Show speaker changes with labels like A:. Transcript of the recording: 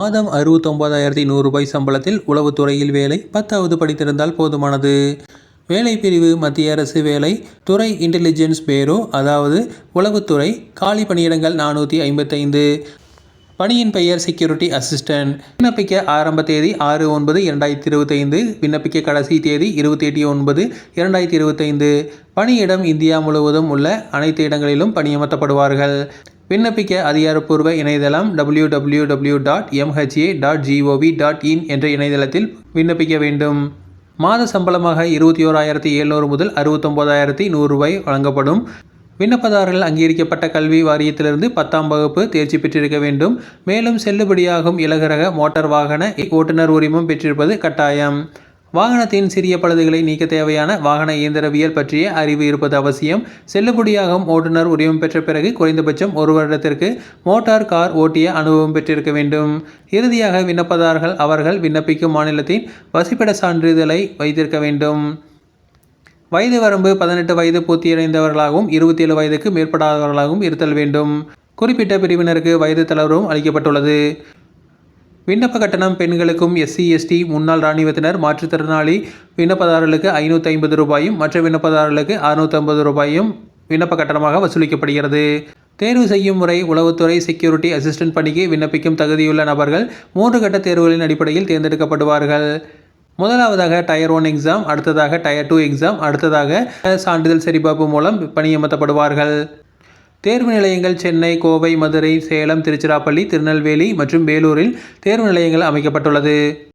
A: மாதம் அறுபத்தொம்பதாயிரத்தி நூறு ரூபாய் சம்பளத்தில் உளவுத்துறையில் வேலை பத்தாவது படித்திருந்தால் போதுமானது. வேலை பிரிவு மத்திய அரசு வேலை துறை இன்டெலிஜென்ஸ் பேரோ அதாவது உளவுத்துறை காலி பணியிடங்கள் நானூற்றி ஐம்பத்தைந்து. பணியின் பெயர் செக்யூரிட்டி அசிஸ்டன்ட் விண்ணப்பிக்க ஆரம்ப தேதி ஆறு ஒன்பது இரண்டாயிரத்தி இருபத்தைந்து. விண்ணப்பிக்க கடைசி தேதி இருபத்தி எட்டு ஒன்பது இரண்டாயிரத்தி இருபத்தைந்து. பணியிடம் இந்தியா முழுவதும் உள்ள அனைத்து இடங்களிலும் பணியமர்த்தப்படுவார்கள். விண்ணப்பிக்க அதிகாரப்பூர்வ இணையதளம் W W W dot MHA dot gov dot in என்ற இணையதளத்தில் விண்ணப்பிக்க வேண்டும். மாத சம்பளமாக இருபத்தி ஓராயிரத்தி எழுநூறு முதல் அறுபத்தொம்போதாயிரத்தி நூறு ரூபாய் வழங்கப்படும். விண்ணப்பதாரர்கள் அங்கீகரிக்கப்பட்ட கல்வி வாரியத்திலிருந்து பத்தாம் வகுப்பு தேர்ச்சி பெற்றிருக்க வேண்டும். மேலும் செல்லுபடியாகும் இலகுரக மோட்டார் வாகன ஓட்டுநர் உரிமம் பெற்றிருப்பது கட்டாயம். வாகனத்தின் சிறிய பழுதுகளை நீக்க தேவையான வாகன இயந்திரவியல் பற்றிய அறிவு இருப்பது அவசியம். செல்லுபடியாகும் ஓட்டுநர் உரிமம் பெற்ற பிறகு குறைந்தபட்சம் ஒரு வருடத்திற்கு மோட்டார் கார் ஓட்டிய அனுபவம் பெற்றிருக்க வேண்டும். இறுதியாக விண்ணப்பதாரர்கள் அவர்கள் விண்ணப்பிக்கும் மாநிலத்தின் வசிப்பிட சான்றிதழை வைத்திருக்க வேண்டும். வயது வரம்பு பதினெட்டு வயது பூர்த்தியடைந்தவர்களாகவும் இருபத்தேழு வயதுக்கு மேற்படாதவர்களாகவும் இருத்தல் வேண்டும். குறிப்பிட்ட பிரிவினருக்கு வயது தளர்வும் அளிக்கப்பட்டுள்ளது. விண்ணப்ப கட்டணம் பெண்களுக்கும் எஸ்சி எஸ்டி முன்னாள் இராணுவத்தினர் மாற்றுத்திறனாளி விண்ணப்பதாரர்களுக்கு ஐநூற்றி ஐம்பது ரூபாயும் மற்ற விண்ணப்பதாரர்களுக்கு அறுநூற்றம்பது ரூபாயும் விண்ணப்ப கட்டணமாக வசூலிக்கப்படுகிறது. தேர்வு செய்யும் முறை உளவுத்துறை செக்யூரிட்டி அசிஸ்டன்ட் பணிக்கு விண்ணப்பிக்கும் தகுதியுள்ள நபர்கள் மூன்று கட்ட தேர்வுகளின் அடிப்படையில் தேர்ந்தெடுக்கப்படுவார்கள். முதலாவதாக டயர் ஒன் எக்ஸாம் அடுத்ததாக டயர் டூ எக்ஸாம் அடுத்ததாக சான்றிதழ் சரிபார்ப்பு மூலம் பணியமர்த்தப்படுவார்கள். தேர்வு நிலையங்கள் சென்னை கோவை மதுரை சேலம் திருச்சிராப்பள்ளி திருநெல்வேலி மற்றும் வேலூரில் தேர்வு நிலையங்கள் அமைக்கப்பட்டுள்ளது.